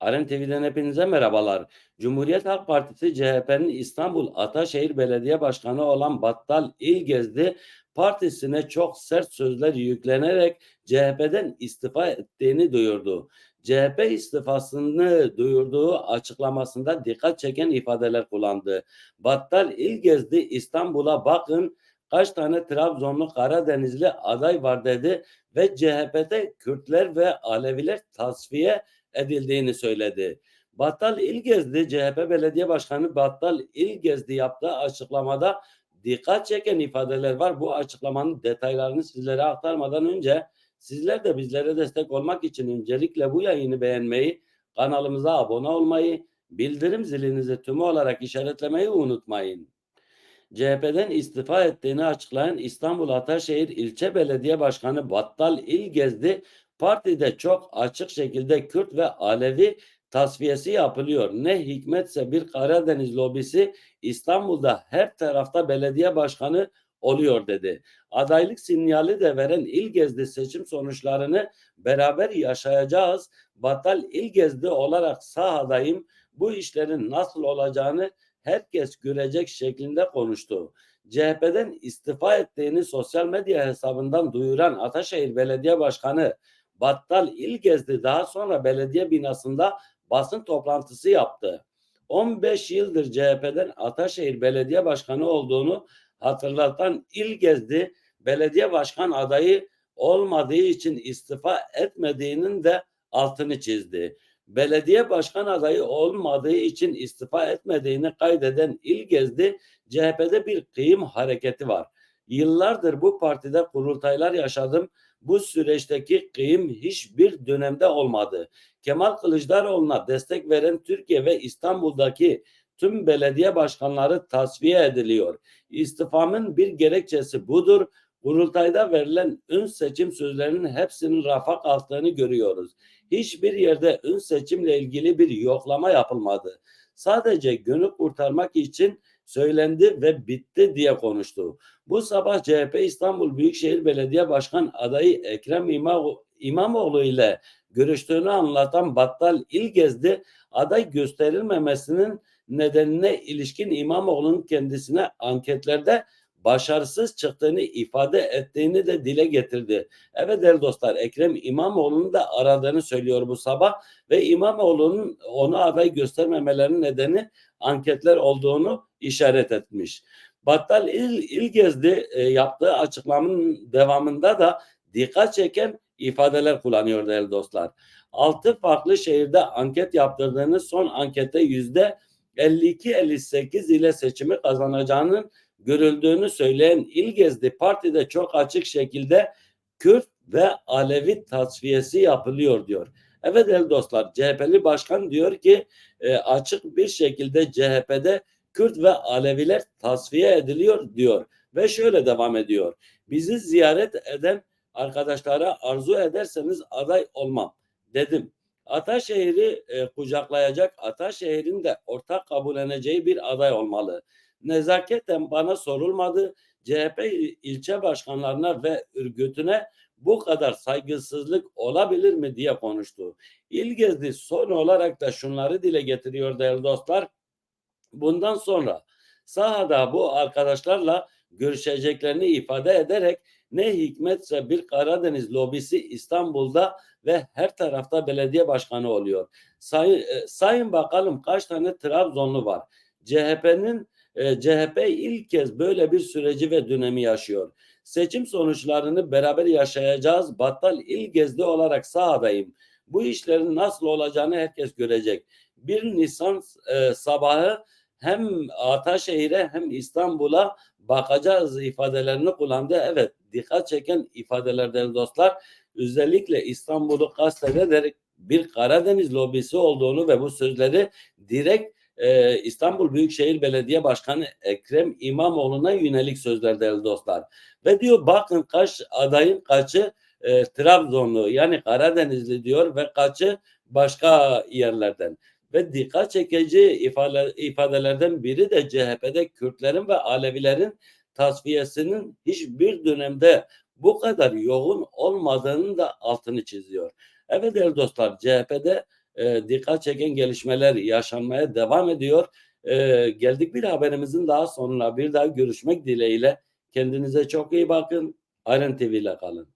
Aren TV'den hepinize merhabalar. Cumhuriyet Halk Partisi CHP'nin İstanbul Ataşehir Belediye Başkanı olan Battal İlgezdi partisine çok sert sözler yüklenerek CHP'den istifa ettiğini duyurdu. CHP istifasını duyurduğu açıklamasında dikkat çeken ifadeler kullandı. Battal İlgezdi İstanbul'a bakın kaç tane Trabzonlu Karadenizli aday var dedi ve CHP'de Kürtler ve Aleviler tasfiye edildiğini söyledi. Battal İlgezdi, CHP Belediye Başkanı Battal İlgezdi yaptığı açıklamada dikkat çeken ifadeler var. Bu açıklamanın detaylarını sizlere aktarmadan önce sizler de bizlere destek olmak için öncelikle bu yayını beğenmeyi, kanalımıza abone olmayı, bildirim zilinizi tümü olarak işaretlemeyi unutmayın. CHP'den istifa ettiğini açıklayan İstanbul Ataşehir İlçe Belediye Başkanı Battal İlgezdi, partide çok açık şekilde Kürt ve Alevi tasfiyesi yapılıyor. Ne hikmetse bir Karadeniz lobisi İstanbul'da her tarafta belediye başkanı oluyor dedi. Adaylık sinyali de veren İlgezdi seçim sonuçlarını beraber yaşayacağız. Battal İlgezdi olarak sahadayım. Bu işlerin nasıl olacağını herkes görecek şeklinde konuştu. CHP'den istifa ettiğini sosyal medya hesabından duyuran Ataşehir Belediye Başkanı Battal İlgezdi daha sonra belediye binasında basın toplantısı yaptı. 15 yıldır CHP'den Ataşehir Belediye Başkanı olduğunu hatırlatan İlgezdi belediye başkan adayı olmadığı için istifa etmediğinin de altını çizdi belediye başkan adayı olmadığı için istifa etmediğini kaydeden İlgezdi CHP'de bir kıyım hareketi var. Yıllardır bu partide kurultaylar yaşadım. Bu süreçteki kıyım hiçbir dönemde olmadı. Kemal Kılıçdaroğlu'na destek veren Türkiye ve İstanbul'daki tüm belediye başkanları tasfiye ediliyor. İstifamın bir gerekçesi budur. Kurultayda verilen ün seçim sözlerinin hepsinin rafa kalktığını görüyoruz. Hiçbir yerde ün seçimle ilgili bir yoklama yapılmadı. Sadece günü kurtarmak için söylendi ve bitti diye konuştu. Bu sabah CHP İstanbul Büyükşehir Belediye Başkan adayı Ekrem İmamoğlu ile görüştüğünü anlatan Battal İlgezdi aday gösterilmemesinin nedenine ilişkin İmamoğlu'nun kendisine anketlerde başarısız çıktığını ifade ettiğini de dile getirdi. Evet değerli dostlar Ekrem İmamoğlu'nun da aradığını söylüyor bu sabah ve İmamoğlu'nun onu aday göstermemelerinin nedeni anketler olduğunu işaret etmiş. Battal İl, İlgezdi e, yaptığı açıklamanın devamında da dikkat çeken ifadeler kullanıyor değerli dostlar. Altı farklı şehirde anket yaptırdığını son ankette yüzde 52-58 ile seçimi kazanacağının görüldüğünü söyleyen İlgezdi partide çok açık şekilde Kürt ve Alevi tasfiyesi yapılıyor diyor. Evet el dostlar CHP'li başkan diyor ki e, açık bir şekilde CHP'de Kürt ve Aleviler tasfiye ediliyor diyor ve şöyle devam ediyor. Bizi ziyaret eden arkadaşlara arzu ederseniz aday olmam dedim. Ataşehir'i e, kucaklayacak, Ataşehir'in de ortak kabulleneceği bir aday olmalı nezaketen bana sorulmadı. CHP ilçe başkanlarına ve örgütüne bu kadar saygısızlık olabilir mi diye konuştu. İlgezdi son olarak da şunları dile getiriyor değerli dostlar. Bundan sonra sahada bu arkadaşlarla görüşeceklerini ifade ederek ne hikmetse bir Karadeniz lobisi İstanbul'da ve her tarafta belediye başkanı oluyor. Say, e, sayın bakalım kaç tane Trabzonlu var. CHP'nin e, CHP ilk kez böyle bir süreci ve dönemi yaşıyor. Seçim sonuçlarını beraber yaşayacağız. Battal İlgezdi olarak sahadayım. Bu işlerin nasıl olacağını herkes görecek. 1 Nisan e, sabahı hem Ataşehir'e hem İstanbul'a bakacağız ifadelerini kullandı. Evet dikkat çeken ifadelerden dostlar. Özellikle İstanbul'u kastederek bir Karadeniz lobisi olduğunu ve bu sözleri direkt e, İstanbul Büyükşehir Belediye Başkanı Ekrem İmamoğlu'na yönelik sözler değerli dostlar. Ve diyor bakın kaç adayın kaçı e, Trabzonlu yani Karadenizli diyor ve kaçı başka yerlerden. Ve dikkat çekici ifade, ifadelerden biri de CHP'de Kürtlerin ve Alevilerin tasfiyesinin hiçbir dönemde bu kadar yoğun olmadığını da altını çiziyor. Evet değerli dostlar CHP'de e, dikkat çeken gelişmeler yaşanmaya devam ediyor. E, geldik bir haberimizin daha sonuna bir daha görüşmek dileğiyle. Kendinize çok iyi bakın. Ayrın TV ile kalın.